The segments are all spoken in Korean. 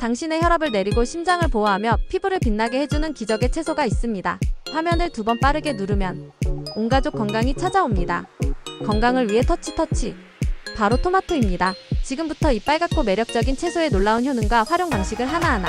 당신의 혈압을 내리고 심장을 보호하며 피부를 빛나게 해주는 기적의 채소가 있습니다. 화면을 두 번 빠르게 누르면 온 가족 건강이 찾아옵니다. 건강을 위해 터치 터치. 바로 토마토입니다. 지금부터 이 빨갛고 매력적인 채소의 놀라운 효능과 활용 방식을 하나하나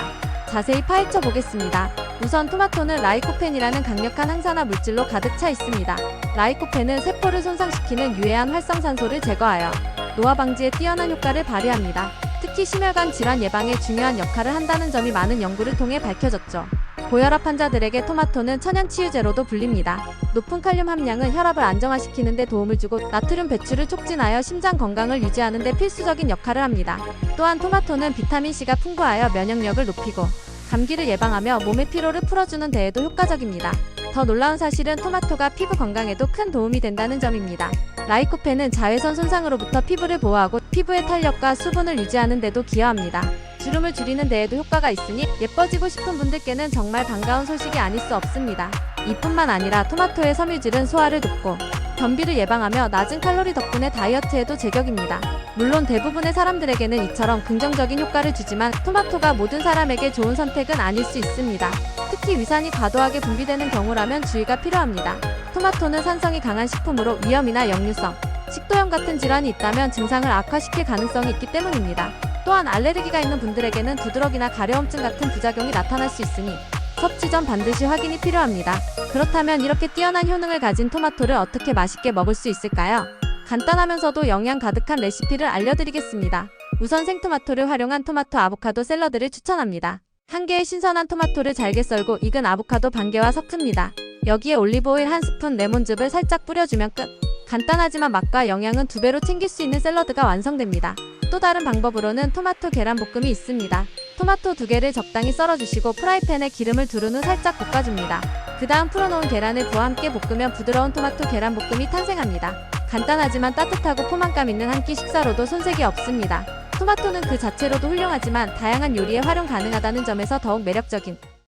자세히 파헤쳐 보겠습니다. 우선 토마토는 라이코펜이라는 강력한 항산화 물질로 가득 차 있습니다. 라이코펜은 세포를 손상시키는 유해한 활성산소를 제거하여 노화 방지에 뛰어난 효과를 발휘합니다. 특히 심혈관 질환 예방에 중요한 역할을 한다는 점이 많은 연구를 통해 밝혀졌죠. 고혈압 환자들에게 토마토는 천연 치유제로도 불립니다. 높은 칼륨 함량은 혈압을 안정화시키는 데 도움을 주고 나트륨 배출을 촉진하여 심장 건강을 유지하는 데 필수적인 역할을 합니다. 또한 토마토는 비타민C가 풍부하여 면역력을 높이고 감기를 예방하며 몸의 피로를 풀어주는 데에도 효과적입니다. 더 놀라운 사실은 토마토가 피부 건강에도 큰 도움이 된다는 점입니다. 라이코펜은 자외선 손상으로부터 피부를 보호하고 피부의 탄력과 수분을 유지하는 데도 기여합니다. 주름을 줄이는 데에도 효과가 있으니 예뻐지고 싶은 분들께는 정말 반가운 소식이 아닐 수 없습니다. 이뿐만 아니라 토마토의 섬유질은 소화를 돕고 변비를 예방하며 낮은 칼로리 덕분에 다이어트에도 제격입니다. 물론 대부분의 사람들에게는 이처럼 긍정적인 효과를 주지만 토마토가 모든 사람에게 좋은 선택은 아닐 수 있습니다. 특히 위산이 과도하게 분비되는 경우라면 주의가 필요합니다. 토마토는 산성이 강한 식품으로 위염이나 역류성, 식도염 같은 질환이 있다면 증상을 악화시킬 가능성이 있기 때문입니다. 또한 알레르기가 있는 분들에게는 두드러기나 가려움증 같은 부작용이 나타날 수 있으니 섭취 전 반드시 확인이 필요합니다. 그렇다면 이렇게 뛰어난 효능을 가진 토마토를 어떻게 맛있게 먹을 수 있을까요? 간단하면서도 영양 가득한 레시피를 알려드리겠습니다. 우선 생토마토를 활용한 토마토 아보카도 샐러드를 추천합니다. 한 개의 신선한 토마토를 잘게 썰고 익은 아보카도 반 개와 섞습니다. 여기에 올리브오일 한 스푼, 레몬즙을 살짝 뿌려주면 끝. 간단하지만 맛과 영양은 두 배로 챙길 수 있는 샐러드가 완성됩니다. 또 다른 방법으로는 토마토 계란 볶음이 있습니다. 토마토 두 개를 적당히 썰어주시고 프라이팬에 기름을 두른 후 살짝 볶아줍니다. 그 다음 풀어놓은 계란을 부와 함께 볶으면 부드러운 토마토 계란 볶음이 탄생합니다. 간단하지만 따뜻하고 포만감 있는 한 끼 식사로도 손색이 없습니다. 토마토는 그 자체로도 훌륭하지만 다양한 요리에 활용 가능하다는 점에서 더욱 매력적인